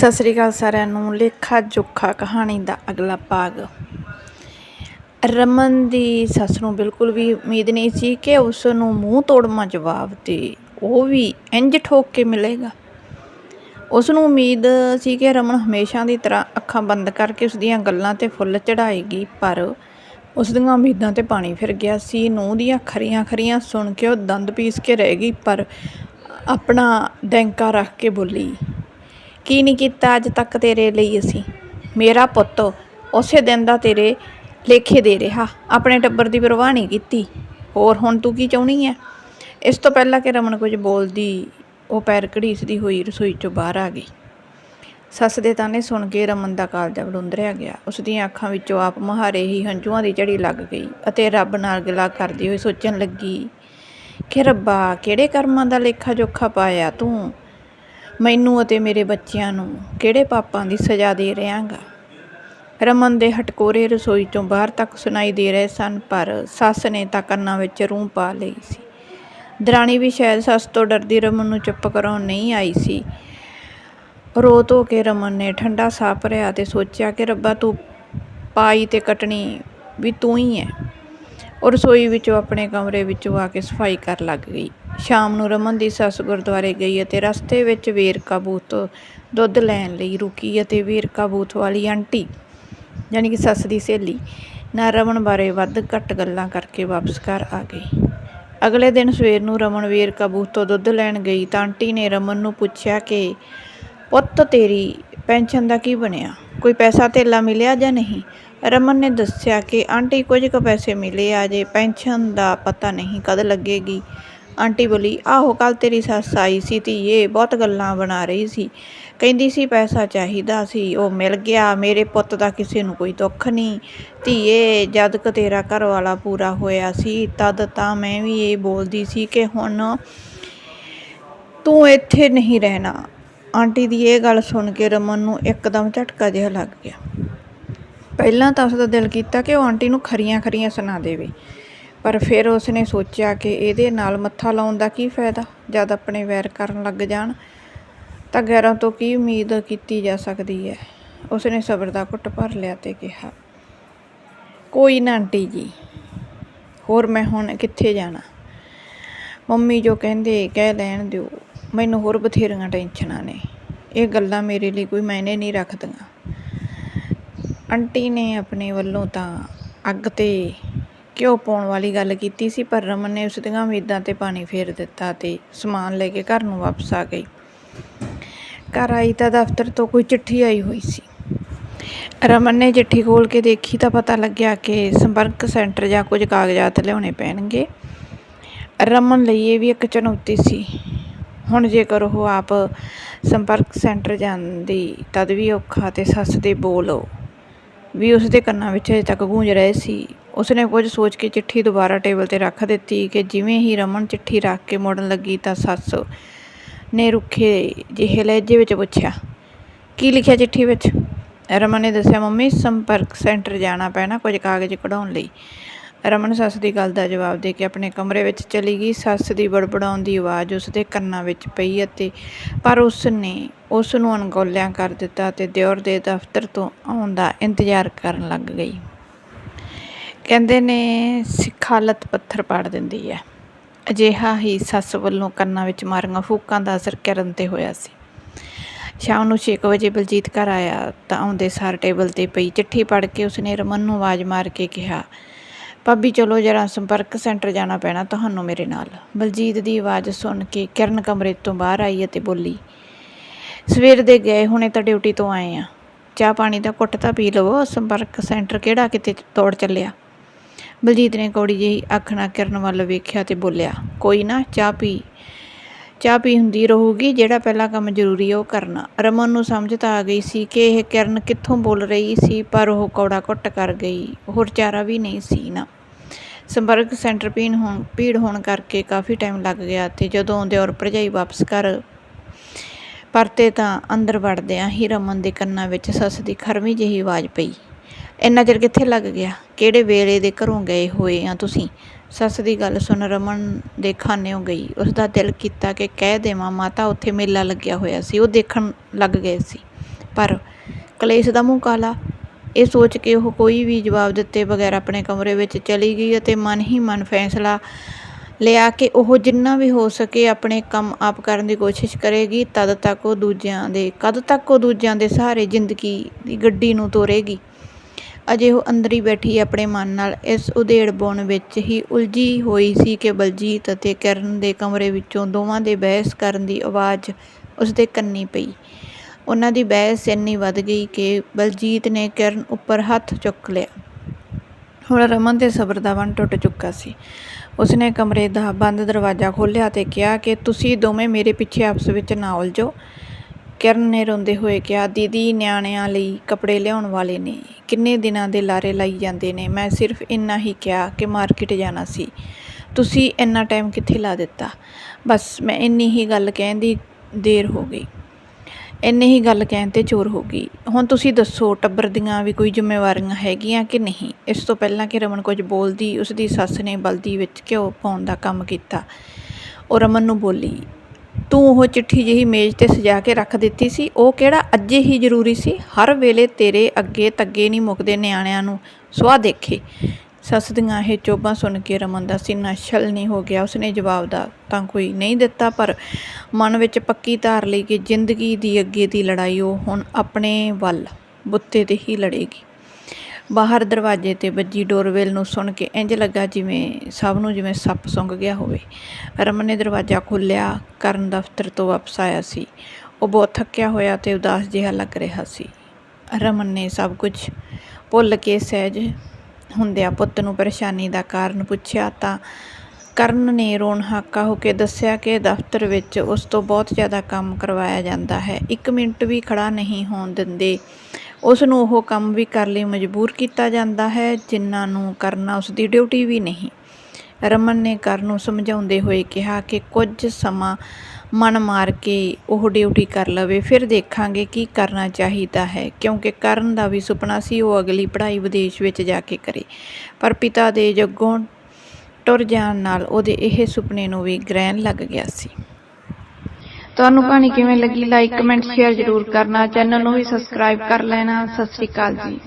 ਸਤਿ ਸ੍ਰੀ ਅਕਾਲ ਸਾਰਿਆਂ ਨੂੰ, ਲੇਖਾ ਜੋਖਾ ਕਹਾਣੀ ਦਾ ਅਗਲਾ ਭਾਗ। ਰਮਨ ਦੀ ਸੱਸ ਨੂੰ ਬਿਲਕੁਲ ਵੀ ਉਮੀਦ ਨਹੀਂ ਸੀ ਕਿ ਉਸ ਨੂੰ ਮੂੰਹ ਤੋੜਮਾ ਜਵਾਬ ਤੇ ਉਹ ਵੀ ਇੰਜ ਠੋਕ ਕੇ ਮਿਲੇਗਾ। ਉਸ ਨੂੰ ਉਮੀਦ ਸੀ ਕਿ ਰਮਨ ਹਮੇਸ਼ਾ ਦੀ ਤਰ੍ਹਾਂ ਅੱਖਾਂ ਬੰਦ ਕਰਕੇ ਉਸ ਦੀਆਂ ਗੱਲਾਂ ਤੇ ਫੁੱਲ ਚੜਾਏਗੀ ਪਰ ਉਸ ਦੀਆਂ ਉਮੀਦਾਂ ਤੇ ਪਾਣੀ ਫਿਰ ਗਿਆ ਸੀ। ਨੂੰਹ ਦੀਆਂ ਖਰੀਆਂ ਖਰੀਆਂ ਸੁਣ ਕੇ ਉਹ ਦੰਦ ਪੀਸ ਕੇ ਰਹਿ ਗਈ, ਪਰ ਆਪਣਾ ਡੈਂਕਾ ਰੱਖ ਕੇ ਬੋਲੀ ਕੀ ਨਹੀਂ ਕੀਤਾ ਅੱਜ ਤੱਕ ਤੇਰੇ ਲਈ ਅਸੀਂ? ਮੇਰਾ ਪੁੱਤ, ਉਸੇ ਦਿਨ ਦਾ ਤੇਰੇ ਲੇਖੇ ਦੇ ਰਿਹਾ। ਆਪਣੇ ਟੱਬਰ ਦੀ ਪਰਵਾਹ ਨਹੀਂ ਕੀਤੀ। ਹੋਰ ਹੁਣ ਤੂੰ ਕੀ ਚਾਹੁੰਦੀ ਹੈ ਇਸ ਤੋਂ ਪਹਿਲਾਂ ਕਿ ਰਮਨ ਕੁਝ ਬੋਲਦੀ, ਉਹ ਪੈਰ ਘੜੀਸਦੀ ਹੋਈ ਰਸੋਈ ਚੋਂ ਬਾਹਰ ਆ ਗਈ। ਸੱਸ ਦੇ ਤਾਨੇ ਸੁਣ ਕੇ ਰਮਨ ਦਾ ਕਾਲਜਾ ਵੜੁੰਦਰਿਆ ਗਿਆ। ਉਸ ਦੀਆਂ ਅੱਖਾਂ ਵਿੱਚੋਂ ਆਪ ਮਹਾਰੇ ਹੀ ਹੰਝੂਆਂ ਦੀ ਝੜੀ ਲੱਗ ਗਈ ਅਤੇ ਰੱਬ ਨਾਲ ਗਿਲਾ ਕਰਦੀ ਹੋਈ ਸੋਚਣ ਲੱਗੀ ਕਿ ਰੱਬਾ, ਕਿਹੜੇ ਕਰਮਾਂ ਦਾ ਲੇਖਾ ਜੋਖਾ ਪਾਇਆ ਤੂੰ? ਮੈਨੂੰ ਅਤੇ ਮੇਰੇ ਬੱਚਿਆਂ ਨੂੰ ਕਿਹੜੇ ਪਾਪਾਂ ਦੀ ਸਜ਼ਾ ਦੇ ਰਿਹਾਂਗਾ? ਰਮਨ ਦੇ ਹਟਕੋਰੇ ਰਸੋਈ ਤੋਂ ਬਾਹਰ ਤੱਕ ਸੁਣਾਈ ਦੇ ਰਹੇ ਸਨ, ਪਰ ਸੱਸ ਨੇ ਤਾਂ ਕੰਨਾਂ ਵਿੱਚ ਰੂੰ ਪਾ ਲਈ ਸੀ। ਦਰਾਣੀ ਵੀ ਸ਼ਾਇਦ ਸੱਸ ਤੋਂ ਡਰਦੀ ਰਮਨ ਨੂੰ ਚੁੱਪ ਕਰਾਉਣ ਨਹੀਂ ਆਈ ਸੀ। ਰੋ ਧੋ ਕੇ ਰਮਨ ਨੇ ਠੰਡਾ ਸਾਹ ਭਰਿਆ ਤੇ ਸੋਚਿਆ ਕਿ ਰੱਬਾ ਤੂੰ ਪਾਈ ਤੇ ਕਟਣੀ ਵੀ ਤੂੰ ਹੀ ਹੈ ਉਹ ਰਸੋਈ ਵਿੱਚੋਂ ਆਪਣੇ ਕਮਰੇ ਵਿੱਚੋਂ ਆ ਕੇ ਸਫ਼ਾਈ ਕਰ ਲੱਗ ਗਈ। ਸ਼ਾਮ ਨੂੰ ਰਮਨ ਦੀ ਸੱਸ ਗੁਰਦੁਆਰੇ ਗਈ ਅਤੇ ਰਸਤੇ ਵਿੱਚ ਵੇਰਕਾ ਬੂਥ ਤੋਂ ਦੁੱਧ ਲੈਣ ਲਈ ਰੁਕੀ ਅਤੇ ਵੇਰਕਾ ਬੂਥ ਵਾਲੀ ਆਂਟੀ, ਯਾਨੀ ਕਿ ਸੱਸ ਦੀ ਸਹੇਲੀ, ਨਾਲ ਰਮਨ ਬਾਰੇ ਵੱਧ ਘੱਟ ਗੱਲਾਂ ਕਰਕੇ ਵਾਪਸ ਘਰ ਆ ਗਈ। ਅਗਲੇ ਦਿਨ ਸਵੇਰ ਨੂੰ ਰਮਨ ਵੇਰਕਾ ਬੂਥ ਤੋਂ ਦੁੱਧ ਲੈਣ ਗਈ ਤਾਂ ਆਂਟੀ ਨੇ ਰਮਨ ਨੂੰ ਪੁੱਛਿਆ ਕਿ, ਪੁੱਤ, ਤੇਰੀ ਪੈਨਸ਼ਨ ਦਾ ਕੀ ਬਣਿਆ? ਕੋਈ ਪੈਸਾ ਧੇਲਾ ਮਿਲਿਆ ਜਾਂ ਨਹੀਂ? ਰਮਨ ਨੇ ਦੱਸਿਆ ਕਿ ਆਂਟੀ, ਕੁਝ ਕੁ ਪੈਸੇ ਮਿਲੇ ਆ ਜੇ ਪੈਨਸ਼ਨ ਦਾ ਪਤਾ ਨਹੀਂ ਕਦ ਲੱਗੇਗੀ। ਆਂਟੀ ਬੋਲੀ, ਆਹੋ ਕੱਲ ਤੇਰੀ ਸੱਸ ਆਈ ਸੀ ਧੀਏ, ਬਹੁਤ ਗੱਲਾਂ ਬਣਾ ਰਹੀ ਸੀ। ਕਹਿੰਦੀ ਸੀ ਪੈਸਾ ਚਾਹੀਦਾ ਸੀ, ਉਹ ਮਿਲ ਗਿਆ, ਮੇਰੇ ਪੁੱਤ ਦਾ ਕਿਸੇ ਨੂੰ ਕੋਈ ਦੁੱਖ ਨਹੀਂ। ਧੀਏ, ਜਦ ਕ ਤੇਰਾ ਘਰ ਵਾਲਾ ਪੂਰਾ ਹੋਇਆ ਸੀ, ਤਦ ਤਾਂ ਮੈਂ ਵੀ ਇਹ ਬੋਲਦੀ ਸੀ ਕਿ ਹੁਣ ਤੂੰ ਇੱਥੇ ਨਹੀਂ ਰਹਿਣਾ। ਆਂਟੀ ਦੀ ਇਹ ਗੱਲ ਸੁਣ ਕੇ ਰਮਨ ਨੂੰ ਇੱਕਦਮ ਝਟਕਾ ਜਿਹਾ ਲੱਗ ਗਿਆ। ਪਹਿਲਾਂ ਤਾਂ ਉਸਦਾ ਦਿਲ ਕੀਤਾ ਕਿ ਉਹ ਆਂਟੀ ਨੂੰ ਖਰੀਆਂ ਖਰੀਆਂ ਸੁਣਾ ਦੇਵੇ। ਪਰ ਫਿਰ ਉਸਨੇ ਸੋਚਿਆ ਕਿ ਇਹਦੇ ਨਾਲ ਮੱਥਾ ਲਾਉਣ ਦਾ ਕੀ ਫਾਇਦਾ? ਜਦ ਆਪਣੇ ਵੈਰ ਕਰਨ ਲੱਗ ਜਾਣ, ਤਾਂ ਗੈਰਾਂ ਤੋਂ ਕੀ ਉਮੀਦ ਕੀਤੀ ਜਾ ਸਕਦੀ ਹੈ? ਉਸਨੇ ਸਬਰ ਦਾ ਘੁੱਟ ਭਰ ਲਿਆ ਤੇ ਕਿਹਾ, ਕੋਈ ਨਾ, ਆਂਟੀ ਜੀ। ਹੋਰ ਮੈਂ ਹੁਣ ਕਿੱਥੇ ਜਾਣਾ? ਮੰਮੀ ਜੋ ਕਹਿੰਦੇ, ਕਹਿ ਲੈਣ ਦਿਓ। ਮੈਨੂੰ ਹੋਰ ਬਥੇਰੀਆਂ ਟੈਨਸ਼ਨਾਂ ਨੇ। ਇਹ ਗੱਲਾਂ ਮੇਰੇ ਲਈ ਕੋਈ ਮਾਇਨੇ ਨਹੀਂ ਰੱਖਦੀਆਂ। ਆਂਟੀ ਨੇ ਆਪਣੇ ਵੱਲੋਂ ਤਾਂ ਅੱਗ ਤੇ ਘਿਓ ਪਾਉਣ ਵਾਲੀ ਗੱਲ ਕੀਤੀ ਸੀ, ਪਰ ਰਮਨ ਨੇ ਉਸ ਦੀਆਂ ਉਮੀਦਾਂ ਤੇ ਪਾਣੀ ਫੇਰ ਦਿੱਤਾ ਤੇ ਸਮਾਨ ਲੈ ਕੇ ਘਰ ਨੂੰ ਵਾਪਸ ਆ ਗਈ। ਘਰ ਆਈ ਤਾਂ ਦਫ਼ਤਰ ਤੋਂ ਕੋਈ ਚਿੱਠੀ ਆਈ ਹੋਈ ਸੀ। ਰਮਨ ਨੇ ਚਿੱਠੀ ਖੋਲ ਕੇ ਦੇਖੀ ਤਾਂ ਪਤਾ ਲੱਗਿਆ ਕਿ ਸੰਪਰਕ ਸੈਂਟਰ ਜਾਂ ਕੁਝ ਕਾਗਜ਼ਾਤ ਲਿਆਉਣੇ ਪੈਣਗੇ। ਰਮਨ ਲਈ ਇਹ ਵੀ ਇੱਕ ਚੁਣੌਤੀ ਸੀ। ਹੁਣ ਜੇਕਰ ਉਹ ਆਪ ਸੰਪਰਕ ਸੈਂਟਰ ਜਾਂਦੀ ਤਦ ਵੀ ਔਖਾ ਤੇ ਸੱਸ ਦੇ ਬੋਲ ਵੀ ਉਸ ਦੇ ਕੰਨਾਂ ਵਿੱਚ ਅਜੇ ਤੱਕ ਗੂੰਜ ਰਹੇ ਸੀ। ਉਸਨੇ ਕੁਝ ਸੋਚ ਕੇ ਚਿੱਠੀ ਦੁਬਾਰਾ ਟੇਬਲ ਤੇ ਰੱਖ ਦਿੱਤੀ ਕਿ ਜਿਵੇਂ ਹੀ ਰਮਨ ਚਿੱਠੀ ਰੱਖ ਕੇ ਮੁੜਨ ਲੱਗੀ ਤਾਂ ਸੱਸ ਨੇ ਰੁੱਖੇ ਜਿਹੇ ਲਹਿਜੇ ਵਿੱਚ ਪੁੱਛਿਆ, ਕੀ ਲਿਖਿਆ ਚਿੱਠੀ ਵਿੱਚ? ਰਮਨ ਨੇ ਦੱਸਿਆ, ਮੰਮੀ, ਸੰਪਰਕ ਸੈਂਟਰ ਜਾਣਾ ਪੈਣਾ ਕੁਝ ਕਾਗਜ਼ ਕਢਾਉਣ ਲਈ। ਰਮਨ ਸੱਸ ਦੀ ਗੱਲ ਦਾ ਜਵਾਬ ਦੇ ਕੇ ਆਪਣੇ ਕਮਰੇ ਵਿੱਚ ਚਲੀ ਗਈ। ਸੱਸ ਦੀ ਬੜਬੜਾਉਣ ਦੀ ਆਵਾਜ਼ ਉਸ ਦੇ ਕੰਨਾਂ ਵਿੱਚ ਪਈ ਅਤੇ, ਪਰ ਉਸ ਨੇ ਉਸ ਨੂੰ ਅਣਗੌਲਿਆਂ ਕਰ ਦਿੱਤਾ ਅਤੇ ਦਿਓਰ ਦੇ ਦਫ਼ਤਰ ਤੋਂ ਆਉਣ ਦਾ ਇੰਤਜ਼ਾਰ ਕਰਨ ਲੱਗ ਗਈ। ਕਹਿੰਦੇ ਨੇ ਸਿਖਾਲਤ ਪੱਥਰ ਪਾੜ ਦਿੰਦੀ ਹੈ। ਅਜਿਹਾ ਹੀ ਸੱਸ ਵੱਲੋਂ ਕੰਨਾਂ ਵਿੱਚ ਮਾਰੀਆਂ ਫੂਕਾਂ ਦਾ ਅਸਰ ਕਰਨ ਤੇ ਹੋਇਆ ਸੀ। ਸ਼ਾਮ ਨੂੰ 6 ਵਜੇ ਬਲਜੀਤ ਘਰ ਆਇਆ ਤਾਂ ਆਉਂਦੇ ਸਾਰ ਟੇਬਲ ਤੇ ਪਈ ਚਿੱਠੀ ਪੜ੍ਹ ਕੇ ਉਸਨੇ ਰਮਨ ਨੂੰ ਆਵਾਜ਼ ਮਾਰ ਕੇ ਕਿਹਾ, ਭਾਬੀ, ਚਲੋ ਜਰਾ ਸੰਪਰਕ ਸੈਂਟਰ ਜਾਣਾ ਪੈਣਾ ਤੁਹਾਨੂੰ ਮੇਰੇ ਨਾਲ। ਬਲਜੀਤ ਦੀ ਆਵਾਜ਼ ਸੁਣ ਕੇ ਕਿਰਨ ਕਮਰੇ ਤੋਂ ਬਾਹਰ ਆਈ ਅਤੇ ਬੋਲੀ, ਸਵੇਰ ਦੇ ਗਏ, ਹੁਣੇ ਤਾਂ ਡਿਊਟੀ ਤੋਂ ਆਏ ਆ। ਚਾਹ ਪਾਣੀ ਦਾ ਘੁੱਟ ਤਾਂ ਪੀ ਲਵੋ, ਸੰਪਰਕ ਸੈਂਟਰ ਕਿਹੜਾ ਕਿਤੇ ਤੋੜ ਚੱਲਿਆ? ਬਲਜੀਤ ਨੇ ਕੌੜੀ ਜਿਹੀ ਆਖਣਾ ਕਿਰਨ ਵੱਲ ਵੇਖਿਆ ਤੇ ਬੋਲਿਆ, ਕੋਈ ਨਾ, ਚਾਹ ਪੀ। ਚਾਹ ਪੀ ਹੁੰਦੀ ਰਹੂਗੀ, ਜਿਹੜਾ ਪਹਿਲਾ ਕੰਮ ਜ਼ਰੂਰੀ ਉਹ ਕਰਨਾ। ਰਮਨ ਨੂੰ ਸਮਝ ਤਾਂ ਆ ਗਈ ਸੀ ਕਿ ਇਹ ਕਿਰਨ ਕਿੱਥੋਂ ਬੋਲ ਰਹੀ ਸੀ, ਪਰ ਉਹ ਕੌੜਾ ਘੁੱਟ ਕਰ ਗਈ। ਹੋਰ ਚਾਰਾ ਵੀ ਨਹੀਂ ਸੀ ਨਾ। ਸੰਪਰਕ ਸੈਂਟਰ ਪੀਣ ਹੋਣ, ਭੀੜ ਹੋਣ ਕਰਕੇ ਕਾਫੀ ਟਾਈਮ ਲੱਗ ਗਿਆ ਤੇ ਜਦੋਂ ਆਉਂਦੇ ਔਰ ਭਰਜਾਈ ਵਾਪਸ ਕਰ ਪਰਤੇ ਤਾਂ ਅੰਦਰ ਵੜਦਿਆਂ ਹੀ ਰਮਨ ਦੇ ਕੰਨਾਂ ਵਿੱਚ ਸੱਸ ਦੀ ਖਰਵੀਂ ਜਿਹੀ ਆਵਾਜ਼ ਪਈ। ਇੰਨਾ ਚਿਰ ਕਿੱਥੇ ਲੱਗ ਗਿਆ? ਕਿਹੜੇ ਵੇਲੇ ਦੇ ਘਰੋਂ ਗਏ ਹੋਏ ਆ ਤੁਸੀਂ? ਸੱਸ ਦੀ ਗੱਲ ਸੁਣ ਰਮਨ ਦੇ ਖਾਨਿਓਂ ਗਈ। ਉਸ ਦਾ ਦਿਲ ਕੀਤਾ ਕਿ ਕਹਿ ਦੇਵਾਂ, ਮਾਤਾ ਉੱਥੇ ਮੇਲਾ ਲੱਗਿਆ ਹੋਇਆ ਸੀ, ਉਹ ਦੇਖਣ ਲੱਗ ਗਏ ਸੀ। ਪਰ ਕਲੇਸ਼ ਦਾ ਮੂੰਹ ਕਾਲਾ। ਇਹ ਸੋਚ ਕੇ ਉਹ ਕੋਈ ਵੀ ਜਵਾਬ ਦਿੱਤੇ ਬਗੈਰ ਆਪਣੇ ਕਮਰੇ ਵਿੱਚ ਚਲੀ ਗਈ ਅਤੇ ਮਨ ਹੀ ਮਨ ਫੈਸਲਾ ਲਿਆ ਕਿ ਉਹ ਜਿੰਨਾ ਵੀ ਹੋ ਸਕੇ ਆਪਣੇ ਕੰਮ ਆਪ ਕਰਨ ਦੀ ਕੋਸ਼ਿਸ਼ ਕਰੇਗੀ, ਤਦ ਤੱਕ ਉਹ ਦੂਜਿਆਂ ਦੇ, ਕਦ ਤੱਕ ਉਹ ਦੂਜਿਆਂ ਦੇ ਸਹਾਰੇ ਜ਼ਿੰਦਗੀ ਦੀ ਗੱਡੀ ਨੂੰ ਤੋਰੇਗੀ। ਅਜੇ ਉਹ ਅੰਦਰ ਹੀ ਬੈਠੀ ਆਪਣੇ ਮਨ ਨਾਲ। ਇਸ ਉਧੇੜ ਬੁਣ ਵਿੱਚ ਹੀ ਉਲਝੀ ਹੋਈ ਸੀ ਕਿ ਬਲਜੀਤ ਅਤੇ ਕਿਰਨ ਦੇ ਕਮਰੇ ਵਿੱਚੋਂ ਦੋਵਾਂ ਦੇ ਬਹਿਸ ਕਰਨ ਦੀ ਆਵਾਜ਼ ਉਸਦੇ ਕੰਨੀ ਪਈ। ਉਹਨਾਂ ਦੀ ਬਹਿਸ ਇੰਨੀ ਵੱਧ ਗਈ ਕਿ ਬਲਜੀਤ ਨੇ ਕਿਰਨ ਉੱਪਰ ਹੱਥ ਚੁੱਕ ਲਿਆ। ਹੁਣ ਰਮਨ ਦੇ ਸਬਰ ਦਾ ਬੰਨ ਟੁੱਟ ਚੁੱਕਾ ਸੀ। ਉਸਨੇ ਕਮਰੇ ਦਾ ਬੰਦ ਦਰਵਾਜ਼ਾ ਖੋਲ੍ਹਿਆ ਅਤੇ ਕਿਹਾ ਕਿ ਤੁਸੀਂ ਦੋਵੇਂ ਮੇਰੇ ਪਿੱਛੇ ਆਪਸ ਵਿੱਚ ਨਾ ਉਲਝੋ। ਕਿਰਨ ਨੇ ਰੋਂਦੇ ਹੋਏ ਕਿਹਾ, ਦੀਦੀ, ਨਿਆਣਿਆਂ ਲਈ ਕੱਪੜੇ ਲਿਆਉਣ ਵਾਲੇ ਨੇ। ਕਿੰਨੇ ਦਿਨਾਂ ਦੇ ਲਾਰੇ ਲਾਈ ਜਾਂਦੇ ਨੇ। ਮੈਂ ਸਿਰਫ ਇੰਨਾ ਹੀ ਕਿਹਾ ਕਿ ਮਾਰਕੀਟ ਜਾਣਾ ਸੀ। ਤੁਸੀਂ ਇੰਨਾ ਟਾਈਮ ਕਿੱਥੇ ਲਾ ਦਿੱਤਾ? ਬਸ, ਮੈਂ ਇੰਨੀ ਹੀ ਗੱਲ ਕਹਿਣ ਦੀ ਦੇਰ ਹੋ ਗਈ। ਇੰਨੀ ਹੀ ਗੱਲ ਕਹਿਣ ਤੇ ਚੋਰ ਹੋ ਗਈ। ਹੁਣ ਤੁਸੀਂ ਦੱਸੋ, ਟੱਬਰ ਦੀਆਂ ਵੀ ਕੋਈ ਜ਼ਿੰਮੇਵਾਰੀਆਂ ਹੈਗੀਆਂ ਕਿ ਨਹੀਂ? ਇਸ ਤੋਂ ਪਹਿਲਾਂ ਕਿ ਰਮਨ ਕੁਝ ਬੋਲਦੀ ਉਸ ਦੀ ਸੱਸ ਨੇ ਬਲਦੀ ਵਿੱਚ ਘਿਓ ਪਾਉਣ ਦਾ ਕੰਮ ਕੀਤਾ। ਉਹ ਰਮਨ ਨੂੰ ਬੋਲੀ ਤੂੰ ਉਹ ਚਿੱਠੀ ਜਿਹੀ ਮੇਜ਼ ਤੇ ਸਜਾ ਕੇ ਰੱਖ ਦਿੱਤੀ ਸੀ। ਉਹ ਕਿਹੜਾ ਅੱਜੇ ਹੀ ਜ਼ਰੂਰੀ ਸੀ? ਹਰ ਵੇਲੇ ਤੇਰੇ ਅੱਗੇ ਤੱਗੇ ਨਹੀਂ ਮੁੱਕਦੇ ਨਿਆਣਿਆਂ ਨੂੰ। ਸੁਆਹ ਦੇਖੇ। ਸੱਸ ਦੀਆਂ ਇਹ ਚੋਬਾਂ ਸੁਣ ਕੇ ਰਮਨ ਦਾ ਸੀਨਾ ਛਲ ਨਹੀਂ ਹੋ ਗਿਆ। ਉਸਨੇ ਜਵਾਬ ਦਾ, ਤਾਂ ਕੋਈ ਨਹੀਂ ਦਿੱਤਾ, ਪਰ ਮਨ ਵਿੱਚ ਪੱਕੀ ਧਾਰ ਲਈ ਕਿ ਜ਼ਿੰਦਗੀ ਦੀ ਅੱਗੇ ਦੀ ਲੜਾਈ ਉਹ ਹੁਣ ਆਪਣੇ ਵੱਲ, ਬੁੱਤੇ ਤੇ ਹੀ ਲੜੇਗੀ। ਬਾਹਰ ਦਰਵਾਜ਼ੇ ਤੇ ਵੱਜੀ ਡੋਰਵੇਲ ਨੂੰ ਸੁਣ ਕੇ ਇੰਜ ਲੱਗਾ ਜਿਵੇਂ ਸਭ ਨੂੰ ਜਿਵੇਂ ਸੱਪ ਸੁੰਘ ਗਿਆ ਹੋਵੇ। ਰਮਨ ਨੇ ਦਰਵਾਜ਼ਾ ਖੋਲ੍ਹਿਆ, ਕਰਨ ਦਫ਼ਤਰ ਤੋਂ ਵਾਪਸ ਆਇਆ ਸੀ। ਉਹ ਬਹੁਤ ਥੱਕਿਆ ਹੋਇਆ ਤੇ ਉਦਾਸ ਜਿਹਾ ਲੱਗ ਰਿਹਾ ਸੀ। ਰਮਨ ਨੇ ਸਭ ਕੁਝ ਭੁੱਲ ਕੇ ਸਹਿਜ ਹੁੰਦਿਆਂ ਪੁੱਤ ਨੂੰ ਪਰੇਸ਼ਾਨੀ ਦਾ ਕਾਰਨ ਪੁੱਛਿਆ ਤਾਂ ਕਰਨ ਨੇ ਰੋਣ ਹਾਕਾ ਹੋ ਕੇ ਦੱਸਿਆ ਕਿ ਦਫ਼ਤਰ ਵਿੱਚ ਉਸ ਤੋਂ ਬਹੁਤ ਜ਼ਿਆਦਾ ਕੰਮ ਕਰਵਾਇਆ ਜਾਂਦਾ ਹੈ। ਇੱਕ ਮਿੰਟ ਵੀ ਖੜਾ ਨਹੀਂ ਹੋਣ ਦਿੰਦੇ। ਉਸ ਨੂੰ ਉਹ ਕੰਮ ਵੀ ਕਰਨ ਲਈ ਮਜਬੂਰ ਕੀਤਾ ਜਾਂਦਾ ਹੈ, ਜਿਨ੍ਹਾਂ ਨੂੰ ਕਰਨਾ ਉਸ ਦੀ ਡਿਊਟੀ ਵੀ ਨਹੀਂ। ਰਮਨ ਨੇ ਕਰਨ ਨੂੰ ਸਮਝਾਉਂਦੇ ਹੋਏ ਕਿਹਾ ਕਿ ਕੁਝ ਸਮਾਂ ਮਨ ਮਾਰ ਕੇ ਉਹ ਡਿਊਟੀ ਕਰ ਲਵੇ, ਫਿਰ ਦੇਖਾਂਗੇ ਕੀ ਕਰਨਾ ਚਾਹੀਦਾ ਹੈ, ਕਿਉਂਕਿ ਕਰਨ ਦਾ ਵੀ ਸੁਪਨਾ ਸੀ ਉਹ ਅਗਲੀ ਪੜ੍ਹਾਈ ਵਿਦੇਸ਼ ਵਿੱਚ ਜਾ ਕੇ ਕਰੇ। ਪਰ ਪਿਤਾ ਦੇ ਜੱਗੋਂ ਟੁਰ ਜਾਣ ਨਾਲ ਉਹਦੇ ਇਹ ਸੁਪਨੇ ਨੂੰ ਵੀ ਗ੍ਰਹਿਣ ਲੱਗ ਗਿਆ ਸੀ। ਤੁਹਾਨੂੰ ਕਹਾਣੀ ਕਿਵੇਂ ਲੱਗੀ ਲਾਈਕ ਕਮੈਂਟ ਸ਼ੇਅਰ ਜ਼ਰੂਰ ਕਰਨਾ ਚੈਨਲ ਨੂੰ ਵੀ ਸਬਸਕ੍ਰਾਈਬ ਕਰ ਲੈਣਾ। ਸਤਿ ਸ਼੍ਰੀ ਅਕਾਲ ਜੀ।